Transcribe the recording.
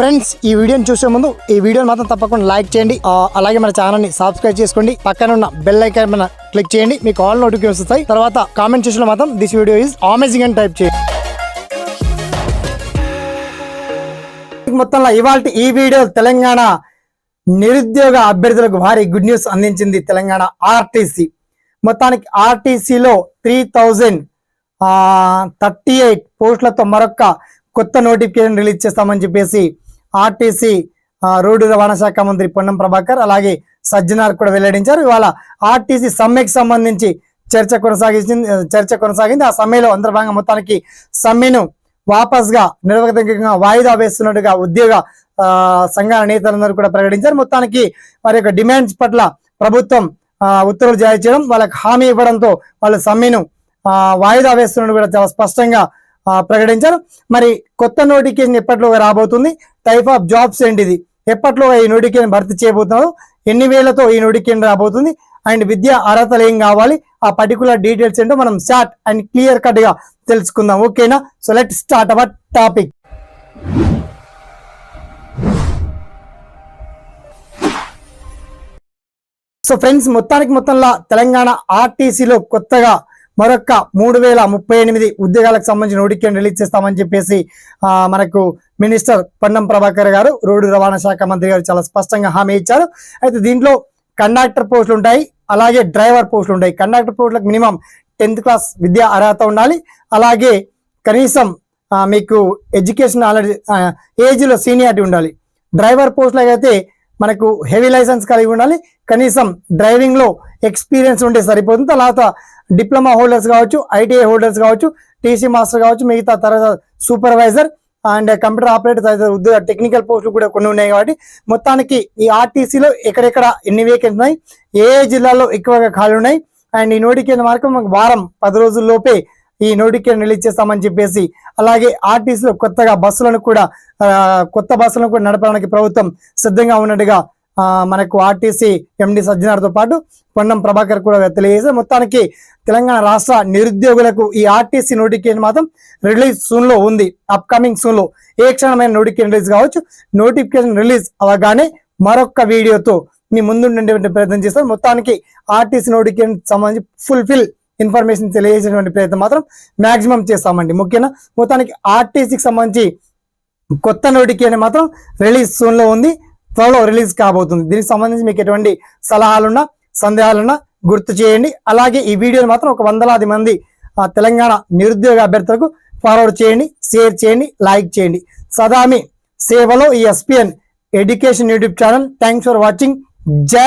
Friends ఈ వీడియోని చూసే ముందు ఈ వీడియోని మాత్రం తప్పకుండా లైక్ చేయండి. అలాగే మన ఛానల్ని సబ్స్క్రైబ్ చేసుకోండి. పక్కన ఉన్న బెల్ ఐకాన్ మన క్లిక్ చేయండి. మీకు ఆల్ నోటిఫికేషన్ వస్తాయి. తర్వాత కామెంట్ చేసిన మాత్రం దిస్ వీడియో ఈజ్ అమేజింగ్ అని టైప్ చేయండి. మొత్తంలో ఇవాళ ఈ వీడియో తెలంగాణ నిరుద్యోగ అభ్యర్థులకు భారీ గుడ్ న్యూస్ అందించింది తెలంగాణ ఆర్టీసీ మొత్తానికి ఆర్టీసీలో త్రీ థౌజండ్ థర్టీ ఎయిట్ పోస్టులతో మరొక కొత్త నోటిఫికేషన్ రిలీజ్ చేస్తామని చెప్పేసి ఆర్టీసీ రోడ్డు రవాణా శాఖ మంత్రి పొన్నం ప్రభాకర్ అలాగే సజ్జనార్ కూడా వెల్లడించారు. ఇవాళ ఆర్టీసీ సమ్మెకి సంబంధించి చర్చ కొనసాగించింది చర్చ కొనసాగింది. ఆ సమ్మెలో అంతర్భాగంగా మొత్తానికి సమ్మెను వాపస్గా వాయిదా వేస్తున్నట్టుగా ఉద్యోగ సంఘాల నేతలందరూ కూడా ప్రకటించారు. మొత్తానికి వారి యొక్క డిమాండ్స్ పట్ల ప్రభుత్వం ఉత్తర్వులు జారీ చేయడం వాళ్ళకి హామీ ఇవ్వడంతో వాళ్ళు సమ్మెను వాయిదా వేస్తున్నట్టు కూడా చాలా స్పష్టంగా ప్రకటించారు. మరి కొత్త నోటిఫికేషన్ ఎప్పట్లో రాబోతుంది? టైప్ ఆఫ్ జాబ్స్ ఏంటిది? ఎప్పట్లో ఈ నోటిఫికేషన్ భర్తీ చేయబోతున్నారు ఎన్ని వేలతో ఈ నోటిఫికేషన్ రాబోతుంది? అండ్ విద్యా అర్హతలు ఏం కావాలి? ఆ పర్టికులర్ డీటెయిల్స్ ఏంటో మనం షార్ట్ అండ్ క్లియర్ కట్గా తెలుసుకుందాం. ఓకేనా? So let start our topic so friends మొత్తానికి మొత్తంలో తెలంగాణ ఆర్టీసీలో కొత్తగా మరొక మూడు వేల ముప్పై ఎనిమిది ఉద్యోగాలకు సంబంధించిన నోటిఫికేషన్ రిలీజ్ చేస్తామని చెప్పేసి మనకు మినిస్టర్ పొన్నం ప్రభాకర్ గారు రోడ్డు రవాణా శాఖ మంత్రి గారు చాలా స్పష్టంగా హామీ ఇచ్చారు. అయితే దీంట్లో కండక్టర్ పోస్టులు ఉంటాయి అలాగే డ్రైవర్ పోస్టులు ఉంటాయి. కండక్టర్ పోస్టులకు మినిమం టెన్త్ క్లాస్ విద్యా అర్హత ఉండాలి. అలాగే కనీసం మీకు ఎడ్యుకేషన్ ఆల్రెడీ ఏజ్లో సీనియారిటీ ఉండాలి. డ్రైవర్ పోస్టులకు అయితే మనకు హెవీ లైసెన్స్ కలిగి ఉండాలి. కనీసం డ్రైవింగ్లో ఎక్స్పీరియన్స్ ఉంటే సరిపోతుంది. తర్వాత డిప్లొమా హోల్డర్స్ కావచ్చు ఐటీఐ హోల్డర్స్ కావచ్చు టీసీ మాస్టర్ కావచ్చు మిగతా తర్వాత సూపర్వైజర్ అండ్ కంప్యూటర్ ఆపరేటర్ తదితర ఉద్యోగ టెక్నికల్ పోస్టులు కూడా కొన్ని ఉన్నాయి కాబట్టి మొత్తానికి ఈ ఆర్టీసీలో ఎక్కడెక్కడ ఎన్ని వేకెన్స్ ఉన్నాయి ఏ జిల్లాలో ఎక్కువగా ఖాళీ ఉన్నాయి అండ్ ఈ నోటిఫికేషన్ మార్గం మాకు వారం పది రోజుల్లోపే ఈ నోటిఫికేషన్ రిలీజ్ చేస్తామని చెప్పేసి అలాగే ఆర్టీసీలో కొత్తగా బస్సులను కూడా కొత్త బస్సులను కూడా నడపడానికి ప్రభుత్వం సిద్ధంగా ఉన్నట్టుగా మనకు ఆర్టీసీ ఎండి సజ్జనార్తో పాటు పొన్నం ప్రభాకర్ కూడా తెలియజేశారు. మొత్తానికి తెలంగాణ రాష్ట్ర నిరుద్యోగులకు ఈ ఆర్టీసీ నోటిఫికేషన్ మాత్రం రిలీజ్ సూన్లో ఉంది. అప్కమింగ్ సూన్లో ఏ క్షణమైన నోటిఫికేషన్ రిలీజ్ కావచ్చు. నోటిఫికేషన్ రిలీజ్ అవగానే మరొక వీడియోతో మీ ముందుండేటువంటి ప్రయత్నం చేస్తారు మొత్తానికి ఆర్టీసీ నోటిఫికేషన్ సంబంధించి ఫుల్ఫిల్ ఇన్ఫర్మేషన్ తెలియజేసేటువంటి ప్రయత్నం మాత్రం మాక్సిమం చేస్తామండి. ముఖ్యంగా మొత్తానికి ఆర్టీసీకి సంబంధించి కొత్త నోటిఫికేషన్ మాత్రం రిలీజ్ సూన్లో ఉంది. త్వరలో రిలీజ్ కాబోతుంది. దీనికి సంబంధించి మీకు ఎటువంటి సలహాలున్నా సందేహాలున్నా గుర్తు చేయండి. అలాగే ఈ వీడియోని మాత్రం ఒక వందలాది మంది ఆ, తెలంగాణ నిరుద్యోగ అభ్యర్థులకు ఫార్వర్డ్ చేయండి షేర్ చేయండి లైక్ చేయండి. సదామి సేవలో ఈ SPN education YouTube channel. Thanks for watching. జై